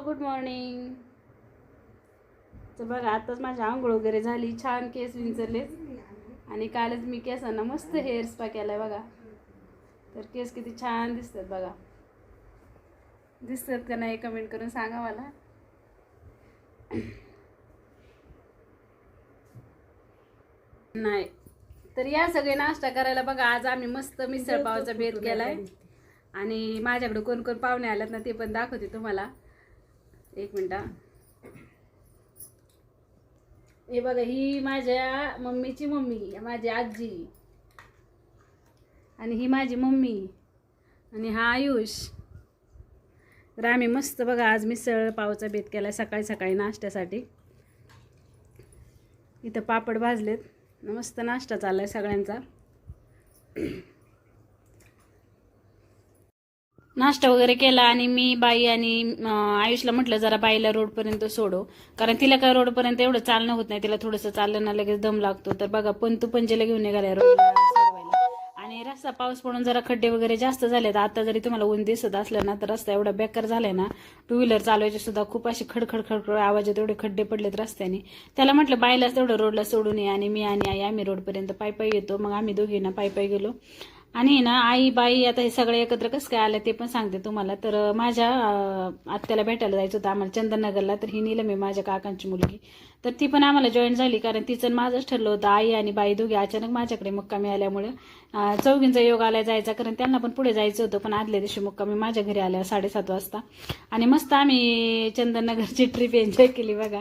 Good morning. तर बघा आताच माझी आंघोळ वगैरे झाली. छान केस विंचरले आणि कालच मी केसांना मस्त हेअर स्पा केलाय बघा. तर केस किती छान दिसतात बघा. दिसतात का नाही कमेंट करून सांगा मला. नाही. तर या सगळे नाश्ता करायला बघा आज आम्ही मस्त मिसळ पावाचा केला केलाय. आणि माझ्याकडे कोण कोण पाहुणे आल्यात ना ते पण दाखवते तुम्हाला. एक मिनटा हे. बघा ही माझ्या मम्मीची मम्मी माझी आजी. आणि ही माझी मम्मी. आणि हा आयुष. तर आम्ही मस्त बघा आज मिसळ पावचा बेत केला सकाळी सकाळी नाश्त्यासाठी. इथं पापड भाजलेत. मस्त नाश्ता चाललाय सगळ्यांचा. नाश्ता वगैरे केला आणि मी बाई आणि आयुषला म्हटलं जरा बाईला रोडपर्यंत सोडो कारण तिला काय रोडपर्यंत एवढं चालणं होत नाही. तिला थोडंसं चाललं ना लगेच दम लागतो. तर बघा पंतू पंजेला घेऊन निघाल्या रोडला सोडवायला. आणि रस्ता पाऊस पडून जरा खड्डे वगैरे जास्त झाले तर आता जरी तुम्हाला ऊन दिसत असलं ना तर रस्ता एवढा बेकार झालाय ना टू व्हीलर चालवायचे सुद्धा खूप असे खडखड खडखड आवाज एवढे खड्डे पडलेत रस्त्याने. त्याला म्हटलं बाईलाच तेवढं रोडला सोडून ये आणि मी आणि आई आम्ही रोडपर्यंत पायपाय पायी येतो. मग आम्ही दोघी ना पायी गेलो. आणि ना आई बाई आता हे सगळे एकत्र कसं काय आलं ते पण सांगते तुम्हाला. तर माझ्या आत्याला भेटायला जायचं होतं आम्हाला चंदननगरला. तर ही नीलम आहे माझ्या काकांची मुलगी. तर ती पण आम्हाला जॉईन झाली कारण तिचं माझंच ठरलं होतं. आई आणि बाई दोघी अचानक माझ्याकडे मुक्कामी आल्यामुळे चौघींचा योग आला जायचा कारण त्यांना पण पुढे जायचं होतं. पण आदल्या दिवशी मुक्कामी माझ्या घरी आल्या साडेसात वाजता. आणि मस्त आम्ही चंदननगरची ट्रिप एन्जॉय केली बघा.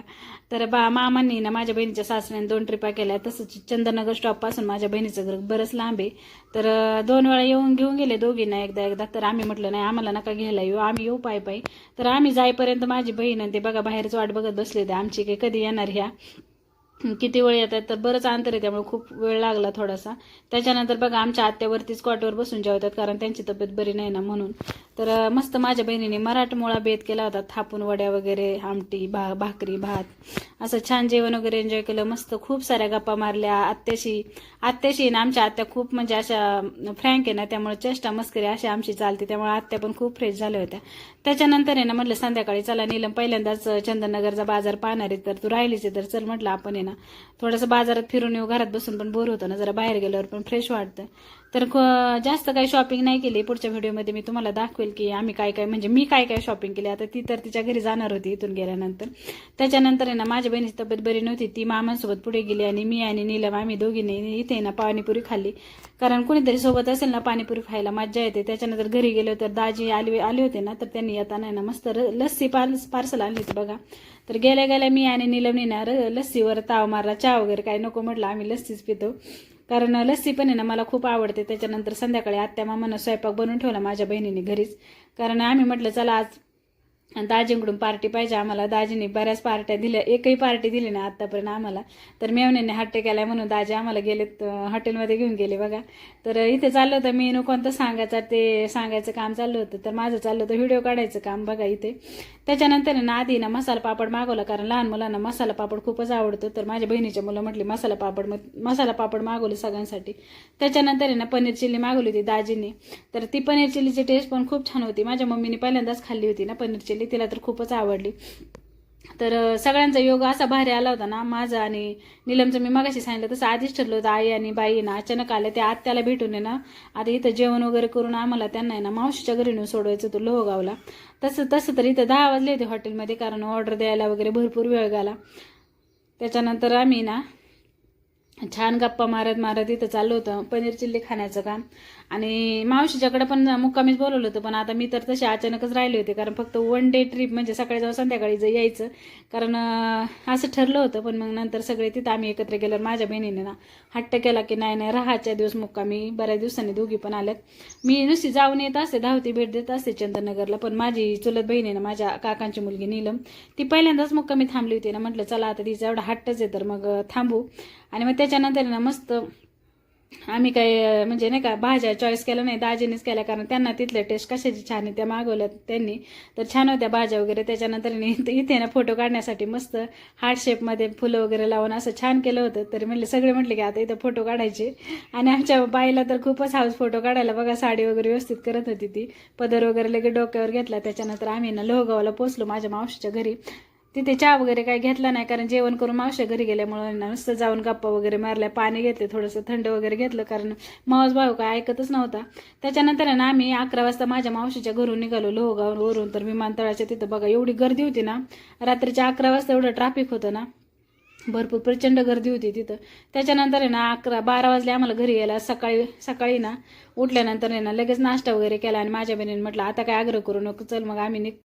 तर बा मामांनी ना माझ्या बहिणीच्या सासऱ्याने दोन ट्रिपा केल्या. तसंच चंदननगर स्टॉपपासून माझ्या बहिणीचं घर बरंच लांब आहे. तर दोन वेळा येऊन घेऊन गेले दोघींना एकदा एकदा. तर आम्ही म्हटलं नाही आम्हाला नका घ्यायला येऊ. आम्ही येऊ पाय पायी. तर आम्ही जाईपर्यंत माझी बहीण आणि ते बघा बाहेरच वाट बघत बसले ते आमची काही कधी येणार ह्या? किती वेळ येतात? तर बरंच अंतर आहे त्यामुळे खूप वेळ लागला थोडासा. त्याच्यानंतर बघा आमच्या आत्यावरतीच कॉटवर बसून जेवतात कारण त्यांची तब्येत बरी नाही ना म्हणून. तर मस्त माझ्या बहिणीने मराठमोळा बेत केला होता. थापून वड्या वगैरे आमटी भा भाकरी भात असं छान जेवण वगैरे एन्जॉय केलं. मस्त खूप साऱ्या गप्पा मारल्या. आत्याशी आत्याशी ना आमच्या आत्या खूप म्हणजे अशा फ्रँक आहे ना त्यामुळे चेष्टा मस्करी अशी आमची चालते. त्यामुळे आत्या पण खूप फ्रेश झाल्या होत्या. त्याच्यानंतर आहे ना म्हटलं संध्याकाळी चला नीलम पहिल्यांदाच चंदननगरचा बाजार पाहणार आहे. तर तू राहिलीच आहे तर चल म्हटलं आपण आहे ना थोडंसं बाजारात फिरून येऊ. घरात बसून पण बोर होतं ना जरा बाहेर गेल्यावर पण फ्रेश वाटतं. तर क- जास्त काही शॉपिंग नाही केली. पुढच्या व्हिडिओमध्ये मी तुम्हाला दाखवेल की आम्ही काय काय म्हणजे मी काय काय शॉपिंग केली. आता ती तर तिच्या घरी जाणार होती इथून गेल्यानंतर. त्याच्यानंतर आहे ना माझ्या बहिणीची तब्येत बरी नव्हती. ती मामांसोबत पुढे गेली आणि मी आणि नीलम आम्ही दोघींनी इथे ना पाणीपुरी खाल्ली. कारण कुणीतरी सोबत असेल ना पाणीपुरी खायला मज्जा येते. त्याच्यानंतर घरी गेलो तर दाजी आले आले होते ना तर त्यांनी येताना ना मस्त र- लस्सी पार्स पार्सल आणली होती बघा. तर गेल्या गेल्या मी आणि नीलमनी ना लस्सीवर ताव मारला चहा वगैरे काय नको म्हटलं आम्ही लस्सीच पितो. कारण लस्सी पण आहे ना मला खूप आवडते. त्याच्यानंतर संध्याकाळी आत्या मामानं स्वयंपाक बनवून ठेवला माझ्या बहिणीने घरीच. कारण आम्ही म्हटलं चला आज दाजींकडून पार्टी पाहिजे आम्हाला. दाजीने बऱ्याच पार्ट्या दिल्या. एकही पार्टी दिली ना आत्तापर्यंत आम्हाला. तर मेवण्याने हट्टे केलाय म्हणून दाजी आम्हाला गेलेत हॉटेलमध्ये घेऊन गेले बघा. तर इथे चाललं होतं मेनू कोणतं सांगायचं ते सांगायचं काम चाललं होतं. तर माझं चाललं होतं व्हिडिओ काढायचं काम बघा इथे. त्याच्यानंतर आहे ना आधी ना मसाला पापड मागवला कारण लहान मुलांना मसाला पापड खूपच आवडतो. तर माझ्या बहिणीच्या मुलं म्हटली मसाला पापड मग मसाला पापड मागवले सगळ्यांसाठी. त्याच्यानंतर आहे ना पनीर चिल्ली मागवली होती दाजीने. तर ती पनीर चिल्लीची टेस्ट पण खूप छान होती. माझ्या मम्मीने पहिल्यांदाच खाल्ली होती ना पनीर चिल्ली. तिला तर खूपच आवडली. तर सगळ्यांचा योग असा भारी आला होता ना माझा आणि निलमचं मी मगाशी सांगितलं तसं आधीच ठरलं होतं आई आणि बाई ना अचानक आल्या त्या आत्याला भेटून आहे ना आता इथं जेवण वगैरे करून आम्हाला त्यांना आहे ना मावशीच्या घरी नेऊन सोडवायचं होतं लोहगावला. तसं तसं तर इथं दहा वाजले होते हॉटेलमध्ये कारण ऑर्डर द्यायला वगैरे भरपूर वेळ गेला त्याच्यानंतर आम्ही ना छान गप्पा मारत मारत इथं चाललं होतं. पनीर चिल्ली खाण्याचं काम. आणि मावशीच्याकडे पण मुक्कामीच बोलवलं होतं पण आता मी तर तसे अचानकच राहिले होते कारण फक्त वन डे ट्रिप म्हणजे सकाळी जाऊ संध्याकाळी जर यायचं. कारण असं ठरलं होतं पण मग नंतर सगळे तिथं आम्ही एकत्र गेल्यावर माझ्या बहिणीने ना हट्ट केला की नाही नाही राहाच्या दिवस मुक्कामी. बऱ्याच दिवसांनी दोघी पण आल्यात. मी नुसती जाऊन येत असते धावती भेट देत असते चंद्रनगरला पण माझी चुलत बहिणी ना माझ्या काकांची मुलगी नीलम ती पहिल्यांदाच मुक्कामी थांबली होती ना. म्हटलं चला आता तिचा एवढा हट्टच आहे तर मग थांबू. आणि मग त्याच्यानंतर ना मस्त आम्ही काही म्हणजे नाही का भाज्या चॉईस केल्या नाही दाजीनेच केल्या कारण त्यांना तिथल्या टेस्ट कशाची छान आहे त्या मागवल्या त्यांनी. तर छान होत्या भाज्या वगैरे. त्याच्यानंतर इथे ना फोटो काढण्यासाठी मस्त हार्ट शेपमध्ये फुलं वगैरे लावून असं छान केलं होतं. तरी म्हणले सगळे म्हटले की आता इथं फोटो काढायचे. आणि आमच्या बाईला तर खूपच हाऊस फोटो काढायला बघा साडी वगैरे व्यवस्थित करत होती ती. पदर वगैरे लगेच डोक्यावर घेतला. त्याच्यानंतर आम्ही ना लोहगावला पोचलो माझ्या मावशीच्या घरी. तिथे चहा वगैरे काही घेतला नाही कारण जेवण करून मावश्या घरी गेल्यामुळे ना नुसतं जाऊन गप्पा वगैरे मारल्या पाणी घेतले थोडंसं थंड वगैरे घेतलं कारण मावस भाऊ काय ऐकतच नव्हता. त्याच्यानंतर आहे ना आम्ही अकरा वाजता माझ्या मावशीच्या घरून निघालो लोहगाववरून तर विमानतळाच्या तिथं बघा एवढी गर्दी होती ना रात्रीच्या अकरा वाजता एवढं ट्रॅफिक होतं ना भरपूर प्रचंड गर्दी होती तिथं. त्याच्यानंतर आहे ना अकरा बारा वाजले आम्हाला घरी यायला. सकाळी सकाळी ना उठल्यानंतर आहे ना लगेच नाश्ता वगैरे केला आणि माझ्या बहिणीने म्हटलं आता काय आग्रह करू नको चल मग आम्ही निघ